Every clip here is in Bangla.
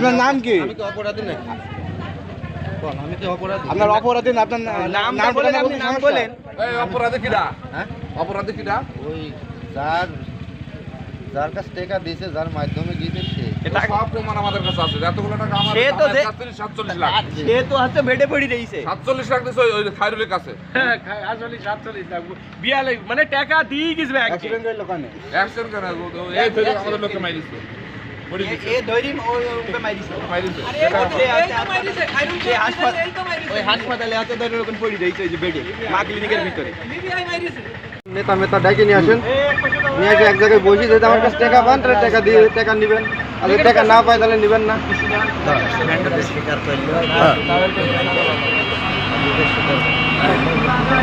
আপনার নাম কি? আমি কি অপরাধী নাকি? আমি কি অপরাধী। আপনার অপরাধী না আপনার নাম নাম বলেন আপনি নাম বলেন। এই অপরাধী কিরা হ্যাঁ? অপরাধী কিরা ওই যার যার কাছে টাকা দিয়েছে যার মাধ্যমে গিয়েছে সে। সব প্রমাণ আমাদের কাছে আছে। এতগুলো টাকা আমার সে তো যে- সাতচল্লিশ লাখ। সে তো হচ্ছে বেডে পড়ি রয়েছে সাতচল্লিশ লাখ দিচ্ছে ওই- ওই খায়রুলের কাছে আসলে সাতচল্লিশ লাখ। বিয়ালে মানে টাকা দিয়ে গেছে ব্যাংকে অ্যাক্সিডেন্ট কানে কেন এই ফেলে আমাদের মাইরিছে। হাসপাতাল ওই হাসপাতালে আছে ধরে ওখানে পড়ি রয়েছে ওই যে বেডে মা ক্লিনিকের ভিতরে। নেতা মেতা ডাকে নিয়ে আসেন। নিয়ে এসে এক জায়গায় বসি যদি আমার কাছে টাকা পান তাহলে টাকা দিয়ে টাকা নেবেন। আর টাকা না পাই তাহলে নেবেন না।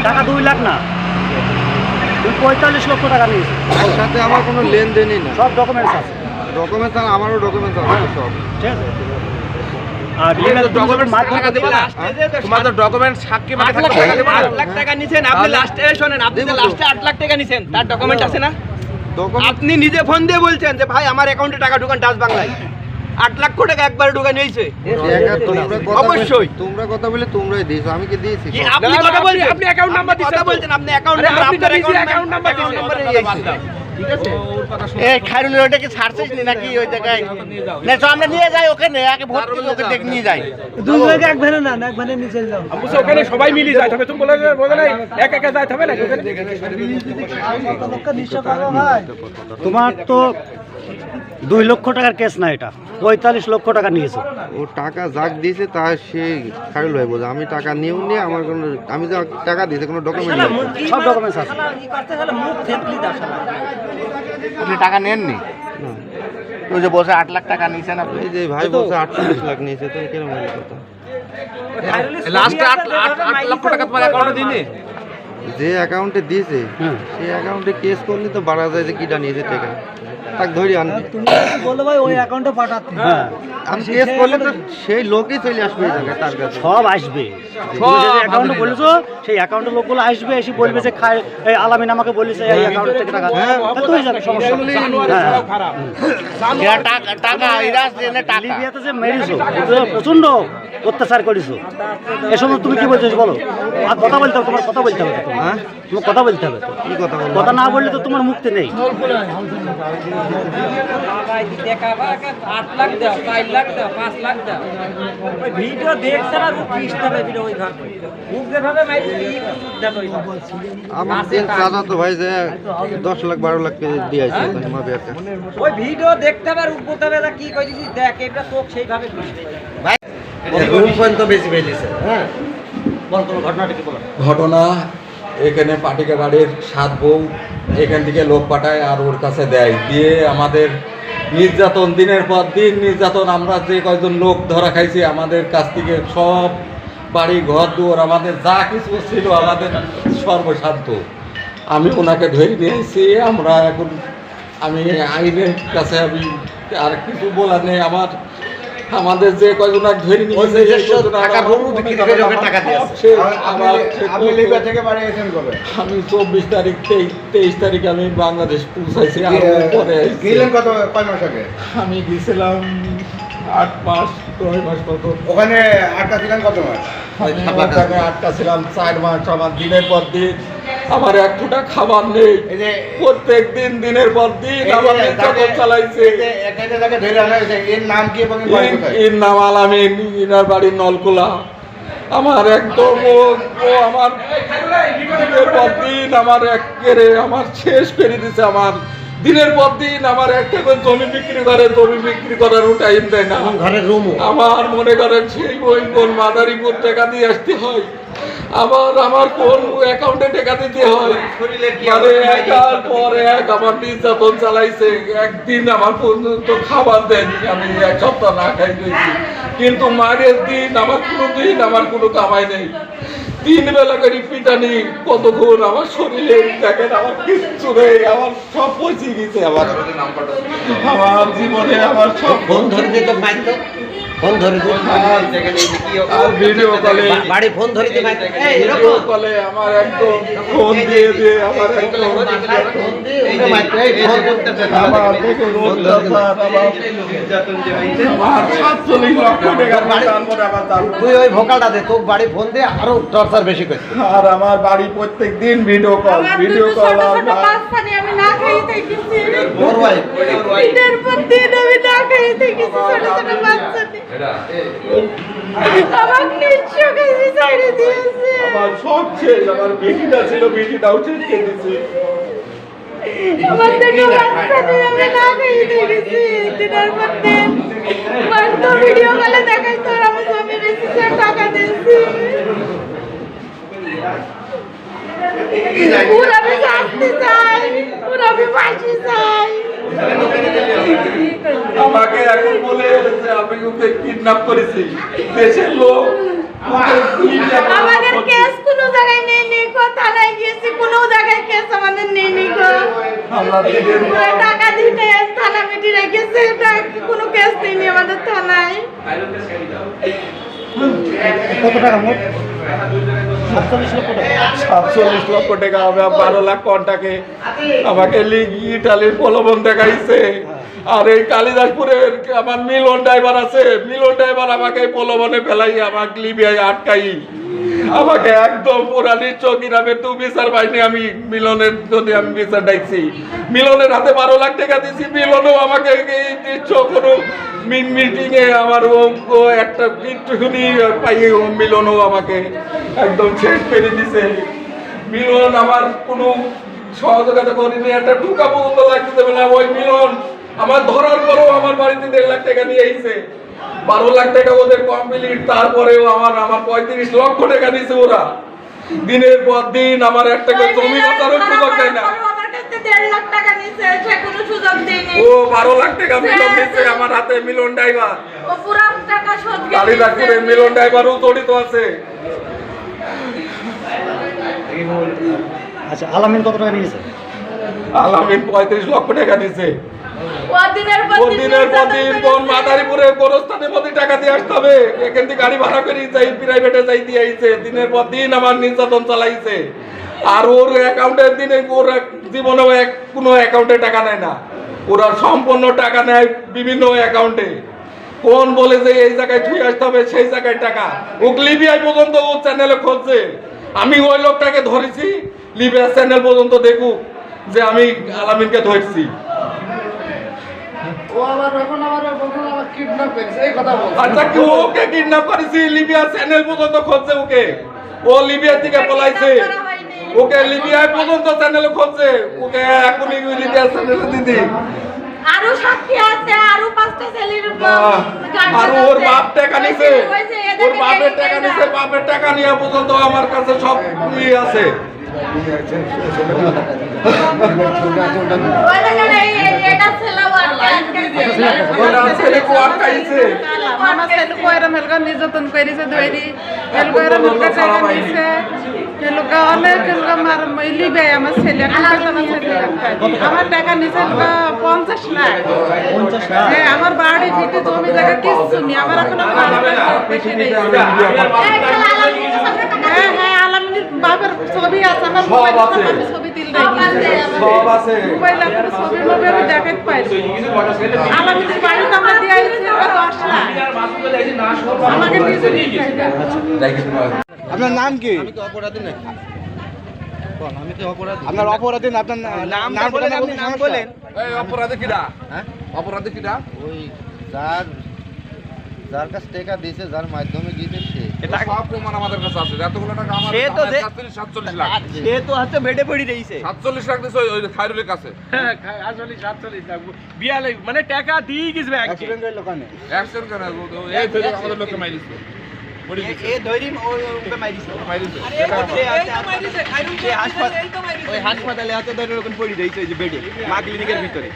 টাকা দুই লাখ না? তুই পঁয়তাল্লিশ লক্ষ টাকা নিয়েছিস তার সাথে আমার কোনো লেনদেনই না। সব ডকুমেন্টস আছে। ডকুমেন্টস আর আমারও ডকুমেন্টস আছে সব। ঠিক আছে। আর email তুমি যখন মাধ্যমে দিবা না, তোমাদের ডকুমেন্ট সাক্ষী মানে লাখ টাকা লাখ টাকা নিছেন আপনি লাস্টে শোনেন আপনি যে লাস্টে আট লাখ টাকা নিছেন তার ডকুমেন্ট আছে না? আপনি নিজে ফোন দিয়ে বলছেন যে ভাই আমার অ্যাকাউন্টে টাকা ঢুকান ডাচ বাংলায়। আট লক্ষ টাকা একবার ঢুকা নিয়েছে। অবশ্যই। তোমরা কথা বলে তোমরাই দিয়েছ আমি কি দিয়েছি? কি আপনি কথা বলছেন। আপনি number আপনি কথা বলছেন আপনি অ্যাকাউন্ট নাম্বার আপনার অ্যাকাউন্ট নাম্বার দিছেন। নাম্বারে ঠিক আছে? এই খাইরুলের ওটা কি ছাড়ছিস নাকি ওই জায়গায়? না তো আমরা নিয়ে যাই ওখানে আগে ভোট দিলে ওকে দেখ নিয়ে যাই। দুই লাখ এক ভ্যানে না এক ভ্যানে নিচে যাও। বুঝছ, ওখানে সবাই মিলে যায় তবে তুমি বলে এক একা যায় তবে না তোমার তো দুই লক্ষ টাকার কেস না এটা। পঁয়তাল্লিশ লক্ষ টাকা নিয়েছে। ও টাকা যাক দিয়েছে তা সে খারুল ভাই বোঝা আমি টাকা নিয়েও নিয়ে আমার কোনো আমি যা টাকা দিয়েছি কোনো ডকুমেন্ট নেই। সব ডকুমেন্টস আছে। আপনি টাকা নেননি? ওই যে বসে আট লাখ টাকা নিয়েছেন আপনি? এই যে ভাই বলছে আটচল্লিশ লাখ নিয়েছে তো কেন বলি কথা? লাস্ট আট আট- আট লক্ষ টাকা তোমার অ্যাকাউন্টে যে অ্যাকাউন্টে দিয়েছে হ্যাঁ। সেই অ্যাকাউন্টে কেস করলে তো বাড়া যায় যে কিটা নিয়েছে টাকা। তাক ধরি আনবি। বলো ভাই ওই অ্যাকাউন্টে পাঠাতে। হ্যাঁ। আমি কেস করলে তো সেই লোকই চলে আসবে তার কাছে। সব আসবে। অ্যাকাউন্টে বলেছ সেই অ্যাকাউন্টের লোকগুলো আসবে এসে বলবে যে খায় এই আলামিন আমাকে বলেছে এই অ্যাকাউন্ট থেকে টাকা। হ্যাঁ। তো হয়ে যাবে সমস্যা হ্যাঁ। টাকা টাকা এরা টাকা। লিবিয়াতে যে মেরেছো। প্রচণ্ড অত্যাচার করেছ। এ সময় তুমি কি বলছো বলো। আর কথা বলতে হবে তোমার কথা বলতে হবে তোমার। হ্যাঁ? কথা বলতে হবে কথা না বললে তো তোমার মুক্তি নেই। আমার দিন চাঁদা তো ভাই যে দশ লাখ বারো লাখ দিয়েছে মাফিয়ার কাছে। ওই ভিডিও দেখতে হবে আর উদ্ভূত হবে না কি করেছিস দেখ এটা সেইভাবে বুঝবে ঘটনা এখানে পাটিকা বাড়ির সাত বউ এখান থেকে লোক পাঠায় আর ওর কাছে দেয়। দিয়ে আমাদের নির্যাতন দিনের পর দিন নির্যাতন, আমরা যে কয়জন লোক ধরা খাইছি, আমাদের কাছ থেকে সব বাড়ি, ঘর, দুয়ার, আমাদের যা কিছু ছিল আমাদের সর্বসাধ্য। আমি ওনাকে ধরে নিয়ে এসেছি, আমরা এখন আমি আইনের কাছে আমি আর কিছু বলার নেই। আমার আমাদের যে কয়জন আর ধরে আমি চব্বিশ তারিখ তেইশ তারিখে আমি বাংলাদেশ পৌঁছাইছি আর পরে আইছি। গেলেন কত কয় মাস আগে? আমি গেছিলাম আট মাস নয় মাস মতো ওখানে আটকা ছিলেন কত মাস? আটকা ছিলাম চার মাস আমার দিনের পর দিন। আমার এক ফোঁটা খাবার নেই। প্রত্যেক দিন দিনের পর দিন আমার নির্যাতন চালাইছে। একটা এর নাম কি এর নাম আলামিন ইনার বাড়ির নলকোলা। আমার একদম ও আমার দিনের পর দিন আমার একেরে আমার শেষ করে দিছে আমার। দিনের পর দিন আমার একটা করে জমি বিক্রি করে জমি বিক্রি করার টাইম দেয় না। আমার মনে করেন সেই বই কোন মাদারীপুর টাকা দিয়ে আসতে হয়। আবার আমার কোন অ্যাকাউন্টে টাকা দিতে হয়? মানে একার পর এক আমার নির্যাতন চালাইছে একদিন আমার পর্যন্ত খাবার দেয়নি আমি এক সপ্তাহ না খাই রয়েছি কিন্তু মায়ের দিন আমার কোনো দিন আমার কোনো কামাই নেই। তিন বেলা করে পিটানি কতক্ষণ আমার শরীরে দেখেন আমার কিচ্ছু নেই আমার সব পচে গেছে আমার। আমার জীবনে আমার সব ফোন ধরে দিত পাইতো ফোন ধরে ভিডিও কলে বাড়ি ফোন ধরে ভিডিও কলে আমার একদম ফোন দিয়ে দিয়ে আমার একদম আমার আমার লক্ষ আমার দাম। তুই ওই ভোকালটা দে তোর বাড়ি ফোন দিয়ে আরও টর্চার বেশি করছে আর আমার বাড়ি প্রত্যেক দিন ভিডিও কল ভিডিও কল আর নিয়ে আমি না খেয়ে থেকেছি। ওর ভাই। দিনের পর দিন আমি না খেয়ে থেকেছি ছোট ছোট বাচ্চা আমার সব শেষ আমার বেটিটা ছিল বেটিটাও শেষ করে দিচ্ছে আমার দুটো বাচ্চা নিয়ে আমি না খেয়ে থেকেছি দিনের পর দিন ভিডিও কলে দেখাই তোর আমি জমি বেশি টাকা দিয়েছি। ওর আমি শাস্তি চাই ওর আমি ফাঁসি চাই। আমাকে এখন বলে যে আমি ওকে কিডন্যাপ করেছি। দেশের লোক আমাদের কেস কোনো জায়গায় নেই নেই গো। থানায় গিয়েছি কোনো জায়গায় কেস আমাদের নেই নেই গো। আল্লাহ টাকা দিতে থানা মিটি রেখেছে এটা কোনো কেস নেই আমাদের থানায়। কত টাকা মোট? সাতচল্লিশ লক্ষ টাকা। লক্ষ বারো লাখ কন্টাকে আমাকে লিগ ইটালির প্রলোভন দেখাইছে। আর এই কালিদাসপুরের আমার মিলন ড্রাইভার আছে। মিলন ড্রাইভার আমাকে প্রলোভনে ফেলাই আমার লিবিয়ায় আটকাই আমাকে একদম পুরানির চকিরামে তু বিচার পাইনি আমি মিলনের জন্য আমি বিচার ডাইছি মিলনের হাতে বারো লাখ টাকা দিছি। মিলনও আমাকে দিচ্ছ কোনো মিটিং এ আমার ও একটা পাইয়ে ও মিলনও আমাকে একদম শেষ করে দিছে। মিলন আমার কোনো সহযোগিতা করিনি। একটা টুকা পর্যন্ত লাগতে দেবে না। ওই মিলন আমার ধরার পরেও আমার বাড়িতে দেড় লাখ টাকা নিয়ে আইছে। বারো লাখ টাকা ওদের কমপ্লিট তারপরেও আমার আমার পঁয়ত্রিশ লক্ষ টাকা দিছে ওরা। দিনের পর দিন আমার একটা করে জমি বাঁচারও সুযোগ দেয় না। আমার কাছে লাখ টাকা নিছে সে কোনো ও বারো লাখ টাকা মিলন দিচ্ছে আমার হাতে মিলন ড্রাইভার। দিয়েছে। মিলন ড্রাইভারও জড়িত আছে। আচ্ছা আলামিন কত টাকা নিয়েছে? আলামিন পঁয়ত্রিশ লক্ষ টাকা ও দিনের পর দিন কোন মাদারীপুরে গোরস্থানের মধ্যে টাকা দিয়ে আসতে হবে। এখান থেকে গাড়ি ভাড়া করে যাই প্রাইভেটে যাই দিয়ে আইছে। দিনের পর দিন আমার নির্যাতন চালাইছে। আর ওর অ্যাকাউন্টের দিনে ওর এক কোনো অ্যাকাউন্টে টাকা নেয় না। ওরা সম্পূর্ণ টাকা নেয় বিভিন্ন অ্যাকাউন্টে। কোন বলে যে এই জায়গায় থুই আসতে হবে সেই জায়গায় টাকা। ও লিবিয়ায় পর্যন্ত ও চ্যানেলে খুঁজছে। আমি ওই লোকটাকে ধরেছি লিবিয়া চ্যানেল পর্যন্ত দেখুক যে আমি আলামিনকে ধরছি। আচ্ছা কি ওকে কিডন্যাপ করেছি? লিবিয়া চ্যানেল পর্যন্ত খুঁজছে ওকে। ও লিবিয়া থেকে পলাইছে। ওকে লিবিয়ায় পর্যন্ত চ্যানেলে খুঁজছে। ওকে এখনই লিবিয়া চ্যানেলে দিদি। আরও সাক্ষী আছে আরও পাঁচটা ছেলের আর ওর বাপ টাকা নিছে। ওই ওর বাপের টাকা নিছে। বাপের টাকা নিয়ে পর্যন্ত আমার কাছে সব ইয়ে আছে। নির্যাতন করেছে দৈরি আমার ছেলে আমার টাকা লাখ পঞ্চাশ লাখ হ্যাঁ আমার বাড়ি ভিটে জমি জায়গা কিচ্ছু নেই আমার এখন বেশি নেই হ্যাঁ হ্যাঁ আলামিনের বাপের ছবি আছে আমার সব আছে। আমি ছবি তুলে রাখি সব আছে। মোবাইল আপনার ছবি মোবাইল আমি দেখাতে পাইছি আলামিনের বাড়িতে আমরা দিয়ে আইছি এবার দশ আমাকে নিজে নিয়ে আপনার নাম কি? আমি অপরাধী নাকি অপরাধী। আপনার অপরাধী না, আপনার নাম নাম বলেন আপনি নাম বলেন। এই অপরাধী কিরা হ্যাঁ? অপরাধী কিরা ওই যার যার কাছে টাকা দিয়েছে যার মাধ্যমে গিয়েছে সব প্রমাণ আমাদের কাছে আছে। এতগুলো টাকা আমার সে তো যে- সাতচল্লিশ লাখ। সে তো বেডে পড়ি সাতচল্লিশ লাখ দিচ্ছে ওই- ওই খায়রুলের কাছে। হ্যাঁ, সাতচল্লিশ লাখ। মানে টাকা দিয়ে গেছে ব্যাংকে। অ্যাক্সিডেন্ট হইল কানে কেন এই আমাদের লোককে হাসপাতাল ওই হাসপাতালে আছে ধরে ওখানে পড়ি রয়েছে ওই যে বেডে মা ক্লিনিকের ভিতরে